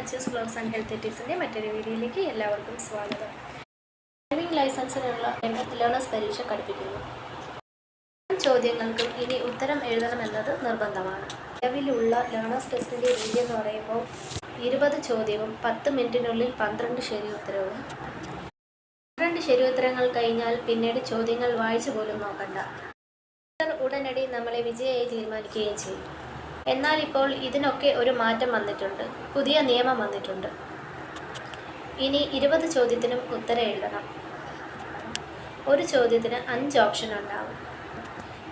അച്ചസ് blogs and health ടിപ്സിന്റെ മറ്റൊരു വീഡിയോയിലേക്ക് എല്ലാവർക്കും സ്വാഗതം. ഡ്രൈവിംഗ് ലൈസൻസിനുള്ള ലേണേഴ്സ് പരീക്ഷ കടുപ്പിക്കുന്നു ചോദ്യങ്ങൾക്കും ഇനി ഉത്തരം എഴുതണമെന്നത് നിർബന്ധമാണ്. നിലവിലുള്ള ലേണേഴ്സ് ടെസ്റ്റിന്റെ രീതി എന്ന് പറയുമ്പോൾ ഇരുപത് ചോദ്യവും പത്ത് മിനിറ്റിനുള്ളിൽ പന്ത്രണ്ട് ശരി ഉത്തരവും. പന്ത്രണ്ട് ശരി ഉത്തരങ്ങൾ കഴിഞ്ഞാൽ പിന്നീട് ചോദ്യങ്ങൾ വായിച്ചു പോലും നോക്കണ്ട. ഉടനടി നമ്മളെ വിജയമായി തീരുമാനിക്കുകയും ചെയ്യും. എന്നാൽ ഇപ്പോൾ ഇതിനൊക്കെ ഒരു മാറ്റം വന്നിട്ടുണ്ട്. പുതിയ നിയമം വന്നിട്ടുണ്ട്. ഇനി ഇരുപത് ചോദ്യത്തിനും ഉത്തരം എഴുതണം. ഒരു ചോദ്യത്തിന് അഞ്ച് ഓപ്ഷൻ ഉണ്ടാവും.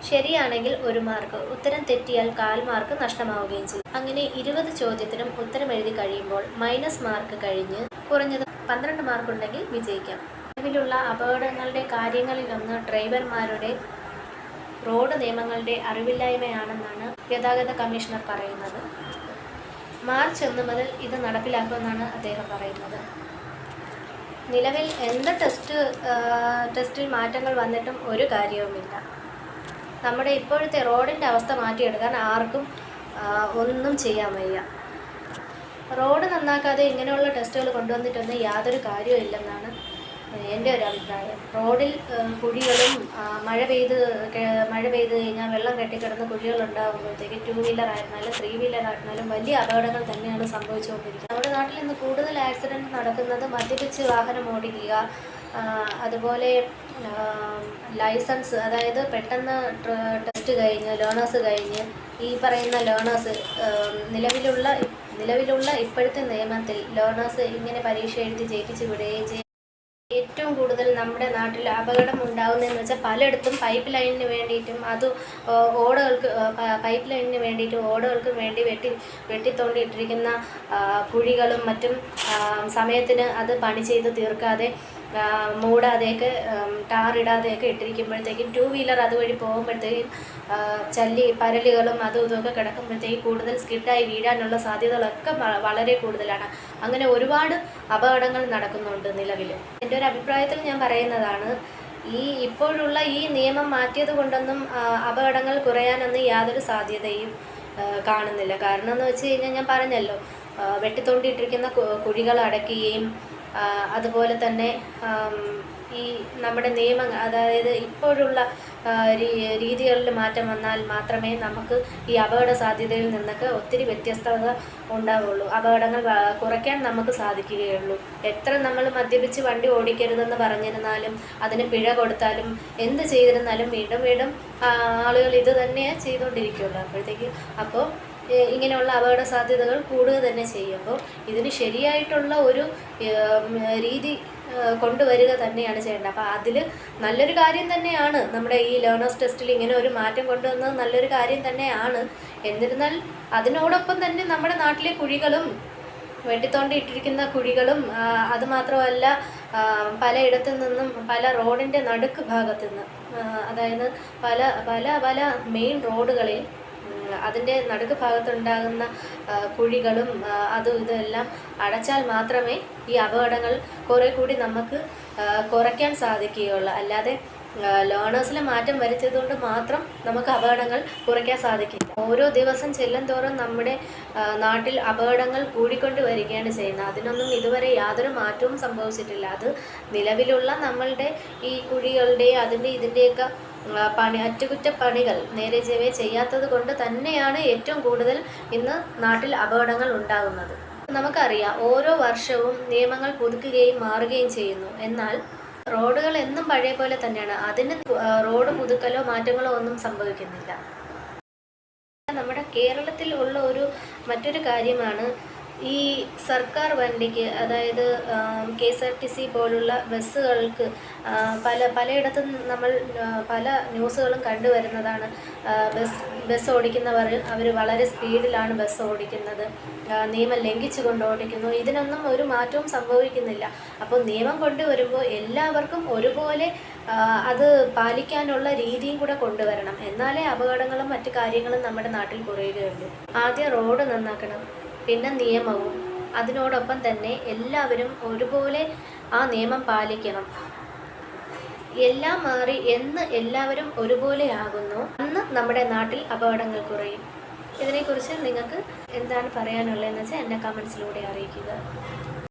ശരിയാണെങ്കിൽ ഒരു മാർക്ക് ഉത്തരം തെറ്റിയാൽ കാൽ മാർക്ക് നഷ്ടമാവുകയും ചെയ്യും. അങ്ങനെ ഇരുപത് ചോദ്യത്തിനും ഉത്തരം എഴുതി കഴിയുമ്പോൾ മൈനസ് മാർക്ക് കഴിഞ്ഞ് കുറഞ്ഞത് പന്ത്രണ്ട് മാർക്ക് ഉണ്ടെങ്കിൽ വിജയിക്കാം. നിലവിലുള്ള അപകടങ്ങളുടെ കാര്യങ്ങളിലൊന്ന് ഡ്രൈവർമാരുടെ റോഡ് നിയമങ്ങളുടെ അറിവില്ലായ്മയാണെന്നാണ് ഗതാഗത കമ്മീഷണർ പറയുന്നത്. മാർച്ച് ഒന്ന് മുതൽ ഇത് നടപ്പിലാക്കുമെന്നാണ് അദ്ദേഹം പറയുന്നത്. നിലവിൽ എന്ത് ടെസ്റ്റ് ടെസ്റ്റിൽ മാറ്റങ്ങൾ വന്നിട്ടും ഒരു കാര്യവുമില്ല. നമ്മുടെ ഇപ്പോഴത്തെ റോഡിന്റെ അവസ്ഥ മാറ്റിയെടുക്കാൻ ആർക്കും ഒന്നും ചെയ്യാൻ വയ്യ. റോഡ് നന്നാക്കാതെ ഇങ്ങനെയുള്ള ടെസ്റ്റുകൾ കൊണ്ടുവന്നിട്ടൊന്നും യാതൊരു കാര്യവും ഇല്ലെന്നാണ് എന്റെ ഒരു അഭിപ്രായം. റോഡിൽ കുഴികളും മഴ പെയ്ത് മഴ പെയ്ത് കഴിഞ്ഞാൽ വെള്ളം കെട്ടിക്കിടന്ന് കുഴികളുണ്ടാകുമ്പോഴത്തേക്ക് ടു വീലർ ആയിരുന്നാലും ത്രീ വീലർ ആയിരുന്നാലും വലിയ അപകടങ്ങൾ തന്നെയാണ് സംഭവിച്ചുകൊണ്ടിരിക്കുന്നത്. നമ്മുടെ നാട്ടിൽ ഇന്ന് കൂടുതൽ ആക്സിഡന്റ് നടക്കുന്നത് മദ്യപിച്ച് വാഹനം ഓടിക്കുക അതുപോലെ ലൈസൻസ് അതായത് പെട്ടെന്ന് ടെസ്റ്റ് കഴിഞ്ഞ് ലേണേഴ്സ് കഴിഞ്ഞ് ഈ പറയുന്ന ലേണേഴ്സ് നിലവിലുള്ള നിലവിലുള്ള ഇപ്പോഴത്തെ നിയമത്തിൽ ലേണേഴ്സ് ഇങ്ങനെ പരീക്ഷ എഴുതി ജയിപ്പിച്ച് വിടുകയും ഏറ്റവും കൂടുതൽ നമ്മുടെ നാട്ടിൽ അപകടം ഉണ്ടാകുന്നതെന്ന് വെച്ചാൽ പലയിടത്തും പൈപ്പ് ലൈനിന് വേണ്ടിയിട്ടും അത് ഓടകൾക്ക് പൈപ്പ് ലൈനിന് വേണ്ടിയിട്ടും ഓടകൾക്ക് വേണ്ടി വെട്ടി വെട്ടിത്തോണ്ടിയിട്ടിരിക്കുന്ന കുഴികളും മറ്റും സമയത്തിന് അത് പണി ചെയ്ത് തീർക്കാതെ മൂടാതെയൊക്കെ ടാറിടാതെയൊക്കെ ഇട്ടിരിക്കുമ്പോഴത്തേക്കും ടു വീലർ അതുവഴി പോകുമ്പോഴത്തേക്കും ചല്ലി പരലുകളും അതും ഇതുമൊക്കെ കിടക്കുമ്പോഴത്തേക്കും കൂടുതൽ സ്കിഡായി വീഴാനുള്ള സാധ്യതകളൊക്കെ വളരെ കൂടുതലാണ്. അങ്ങനെ ഒരുപാട് അപകടങ്ങൾ നടക്കുന്നുണ്ട് നിലവിൽ. എന്റെ ഒരു അഭിപ്രായത്തിൽ ഞാൻ പറയുന്നതാണ്. ഈ ഇപ്പോഴുള്ള ഈ നിയമം മാറ്റിയത് കൊണ്ടൊന്നും അപകടങ്ങൾ കുറയാനൊന്നും യാതൊരു സാധ്യതയും കാണുന്നില്ല. കാരണം എന്ന് വെച്ച് കഴിഞ്ഞാൽ ഞാൻ പറഞ്ഞല്ലോ വെട്ടിത്തോണ്ടിയിട്ടിരിക്കുന്ന കുഴികൾ അടയ്ക്കുകയും അതുപോലെ തന്നെ ഈ നമ്മുടെ നിയമങ്ങൾ അതായത് ഇപ്പോഴുള്ള രീതികളിൽ മാറ്റം വന്നാൽ മാത്രമേ നമുക്ക് ഈ അപകട സാധ്യതയിൽ നിന്നൊക്കെ ഒത്തിരി വ്യത്യസ്തത ഉണ്ടാവുള്ളൂ. അപകടങ്ങൾ കുറയ്ക്കാൻ നമുക്ക് സാധിക്കുകയുള്ളൂ. എത്ര നമ്മൾ മദ്യപിച്ച് വണ്ടി ഓടിക്കരുതെന്ന് പറഞ്ഞിരുന്നാലും അതിന് പിഴ കൊടുത്താലും എന്ത് ചെയ്തിരുന്നാലും വീണ്ടും വീണ്ടും ആളുകൾ ഇത് തന്നെയാണ് ചെയ്തുകൊണ്ടിരിക്കുകയുള്ളൂ അപ്പോഴത്തേക്ക് അപ്പോൾ ഇങ്ങനെയുള്ള അപകട സാധ്യതകൾ കൂടുക തന്നെ ചെയ്യും. അപ്പോൾ ഇതിന് ശരിയായിട്ടുള്ള ഒരു രീതി കൊണ്ടുവരിക തന്നെയാണ് ചെയ്യേണ്ടത്. അപ്പോൾ അതിൽ നല്ലൊരു കാര്യം തന്നെയാണ് നമ്മുടെ ഈ ലേണേഴ്സ് ടെസ്റ്റിൽ ഇങ്ങനെ ഒരു മാറ്റം കൊണ്ടുവന്നത് നല്ലൊരു കാര്യം തന്നെയാണ്. എന്നിരുന്നാൽ അതിനോടൊപ്പം തന്നെ നമ്മുടെ നാട്ടിലെ കുഴികളും വെട്ടിത്തോണ്ടി ഇട്ടിരിക്കുന്ന കുഴികളും അതുമാത്രമല്ല അത് മാത്രമല്ല പലയിടത്തു നിന്നും പല റോഡിന്റെ നടുക്ക് ഭാഗത്തു നിന്ന് അതായത് പല പല പല മെയിൻ റോഡുകളിൽ അതിന്റെ നടുക്ക് ഭാഗത്തുണ്ടാകുന്ന കുഴികളും അതും ഇതെല്ലാം അടച്ചാൽ മാത്രമേ ഈ അപകടങ്ങൾ കുറേ കൂടി നമുക്ക് കുറയ്ക്കാൻ സാധിക്കുകയുള്ളൂ. അല്ലാതെ ലേണേഴ്സിൽ മാറ്റം വരുത്തിയതുകൊണ്ട് മാത്രം നമുക്ക് അപകടങ്ങൾ കുറയ്ക്കാൻ സാധിക്കില്ല ഓരോ ദിവസം ചെല്ലും തോറും നമ്മുടെ നാട്ടിൽ അപകടങ്ങൾ കൂടിക്കൊണ്ട് വരികയാണ് ചെയ്യുന്നത്. അതിനൊന്നും ഇതുവരെ യാതൊരു മാറ്റവും സംഭവിച്ചിട്ടില്ല. അത് നിലവിലുള്ള നമ്മളുടെ ഈ കുഴികളുടെ അതിന്റെ ഇതിന്റെയൊക്കെ പണി അറ്റകുറ്റപ്പണികൾ നേരെ ചെവേ ചെയ്യാത്തത് കൊണ്ട് തന്നെയാണ് ഏറ്റവും കൂടുതൽ ഇന്ന് നാട്ടിൽ അപകടങ്ങൾ ഉണ്ടാകുന്നത്. നമുക്കറിയാം ഓരോ വർഷവും നിയമങ്ങൾ പുതുക്കുകയും മാറുകയും ചെയ്യുന്നു. എന്നാൽ റോഡുകൾ എന്നും പഴയ പോലെ തന്നെയാണ്. അതിന് റോഡ് പുതുക്കലോ മാറ്റങ്ങളോ ഒന്നും സംഭവിക്കുന്നില്ല. നമ്മുടെ കേരളത്തിൽ ഉള്ള ഒരു മറ്റൊരു കാര്യമാണ് ഈ സർക്കാർ വണ്ടിക്ക് അതായത് K S R T C പോലുള്ള ബസ്സുകൾക്ക് പല പലയിടത്തും നമ്മൾ പല ന്യൂസുകളും കണ്ടുവരുന്നതാണ്. ബസ് ബസ് ഓടിക്കുന്നവർ അവർ വളരെ സ്പീഡിലാണ് ബസ് ഓടിക്കുന്നത്. നിയമം ലംഘിച്ചുകൊണ്ട് ഓടിക്കുന്നു. ഇതിനൊന്നും ഒരു മാറ്റവും സംഭവിക്കുന്നില്ല. അപ്പോൾ നിയമം കൊണ്ടുവരുമ്പോൾ എല്ലാവർക്കും ഒരുപോലെ അത് പാലിക്കാനുള്ള രീതിയും കൂടെ കൊണ്ടുവരണം. എന്നാലേ അപകടങ്ങളും മറ്റു കാര്യങ്ങളും നമ്മുടെ നാട്ടിൽ കുറയുകയുള്ളൂ. ആദ്യം റോഡ് നന്നാക്കണം. പിന്നെ നിയമവും. അതിനോടൊപ്പം തന്നെ എല്ലാവരും ഒരുപോലെ ആ നിയമം പാലിക്കണം. എല്ലാം മാറി എന്ന് എല്ലാവരും ഒരുപോലെ ആകുന്നു. അന്ന് നമ്മുടെ നാട്ടിൽ അപകടങ്ങൾ കുറയും. ഇതിനെക്കുറിച്ച് നിങ്ങൾക്ക് എന്താണ് പറയാനുള്ളതെന്ന് വെച്ചാൽ എന്നെ കമൻസിലൂടെ അറിയിക്കുക.